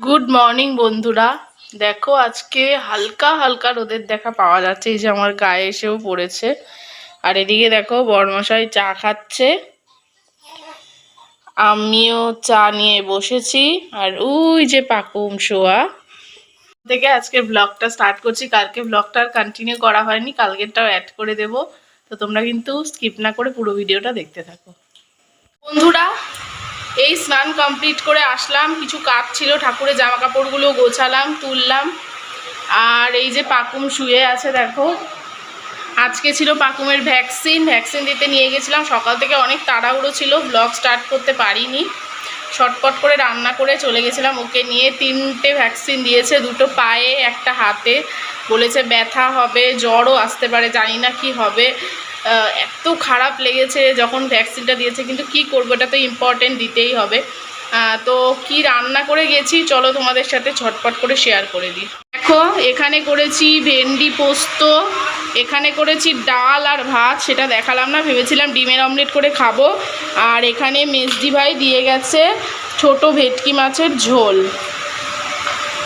Good morning বন্ধুরা। দেখো, আজকে হালকা হালকা রোদের দেখা পাওয়া যাচ্ছে। এই যে আমার গায়ে এসেও পড়েছে। আর এদিকে দেখো, বরমশাই চা খাচ্ছে। আমিও চা নিয়ে বসেছি। আর ওই যে পাকুম শোয়া। থেকে আজকে ব্লগটা স্টার্ট করছি। কালকে ব্লগটা আর কন্টিনিউ করা হয়নি। কালকেরটাও অ্যাড করে দেব। তো তোমরা কিন্তু স্কিপ না করে পুরো ভিডিওটা দেখতে থাকো। বন্ধুরা এই স্নান কমপ্লিট করে আসলাম, কিছু কাজ ছিল, ঠাকুরের জামা কাপড়গুলো গোছালাম, তুললাম। আর এই যে পাকুম শুয়ে আছে, দেখো। আজকে ছিল পাকুমের ভ্যাকসিন ভ্যাকসিন দিতে নিয়ে গেছিলাম। সকাল থেকে অনেক তাড়াহুড়ো ছিল ব্লগ স্টার্ট করতে পারিনি। শর্টকট করে রান্না করে চলে গেছিলাম, ওকে নিয়ে তিনটে ভ্যাকসিন দিয়েছে, দুটো পায়ে, একটা হাতে। বলেছে ব্যথা হবে, জ্বরও আসতে পারে, জানি না কি হবে। এত খারাপ লেগেছে যখন ভ্যাকসিনটা দিয়েছে, কিন্তু কি করব? এটা তো ইম্পর্টেন্ট দিতেই হবে। তো কি রান্না করে গেছি, চলো তোমাদের সাথে ছটপট করে শেয়ার করে দিই। দেখো, এখানে করেছি ভেন্ডি পোস্ত, এখানে করেছি ডাল আর ভাত, সেটা দেখালাম না, ভেবেছিলাম ডিমের অমলেট করে খাব। আর এখানে মেজদি ভাই দিয়ে গেছে ছোট ভেটকি মাছের ঝোল।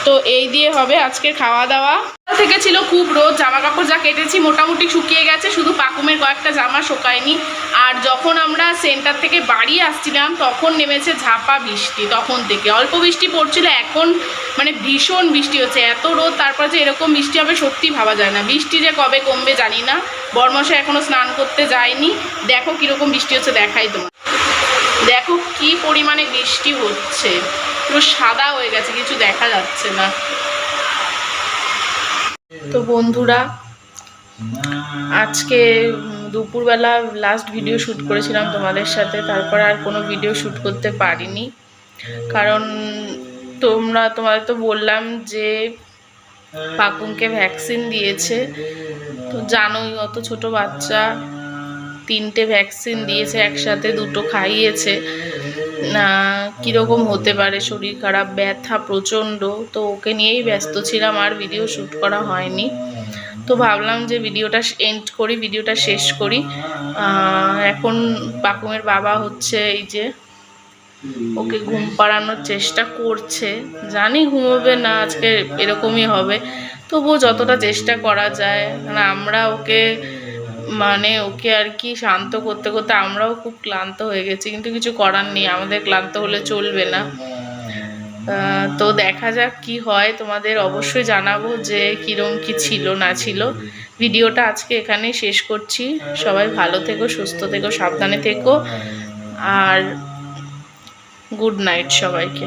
তো এই দিয়ে হবে আজকে খাওয়া দাওয়া থেকে ছিল খুব রোদ জামা কাপড় যা কেটেছি মোটামুটি শুকিয়ে গেছে, শুধু পাকুমের কয়েকটা জামা শুকায়নি। আর যখন আমরা সেন্টার থেকে বাড়ি আসছিলাম, তখন নেমেছে ঝাপা বৃষ্টি, তখন থেকে। অল্প বৃষ্টি পড়ছিল, এখন মানে ভীষণ বৃষ্টি হচ্ছে। এত রোদ, তারপর যে এরকম বৃষ্টি হবে সত্যি ভাবা যায় না। বৃষ্টি যে কবে কমবে জানি না। বর্মশা এখনও স্নান করতে যায়নি। দেখো কীরকম বৃষ্টি হচ্ছে, দেখাই তোমার দেখো কি পরিমাণে বৃষ্টি হচ্ছে। পুরো সাদা হয়ে গেছে, কিছু দেখা যাচ্ছে না। তো বন্ধুরা, আজকে দুপুরবেলা লাস্ট ভিডিও শ্যুট করেছিলাম তোমাদের সাথে, তারপর আর কোনো ভিডিও শ্যুট করতে পারিনি। কারণ তোমরা, তোমাদের তো বললাম যে পাকুমকে ভ্যাকসিন দিয়েছে। তো জানোই, অত ছোট বাচ্চা, তিনটে ভ্যাকসিন দিয়েছে, একসাথে দুটো খাইয়েছে। কীরকম হতে পারে? শরীর খারাপ, ব্যথা প্রচণ্ড। তো ওকে নিয়েই ব্যস্ত ছিলাম, আর ভিডিও শ্যুট করা হয়নি। তো ভাবলাম যে ভিডিওটা এন্ড করি, ভিডিওটা শেষ করি। এখন পাকুমের বাবা হচ্ছে এই যে, ওকে ঘুম পাড়ানোর চেষ্টা করছে। জানি ঘুমোবে না, আজকে এরকমই হবে। তবুও যতটা চেষ্টা করা যায় মানে আমরা ওকে মানে ওকে আর কি শান্ত করতে করতে আমরাও খুব ক্লান্ত হয়ে গেছি, কিন্তু কিছু করার নেই, আমাদের ক্লান্ত হলে চলবে না। তো দেখা যাক কি হয়, তোমাদের অবশ্যই জানাব যে কিরম কি ছিল, না ছিল। ভিডিওটা আজকে এখানেই শেষ করছি। সবাই ভালো থেকো, সুস্থ থেকো, সাবধানে থেকো। আর গুড নাইট সবাইকে।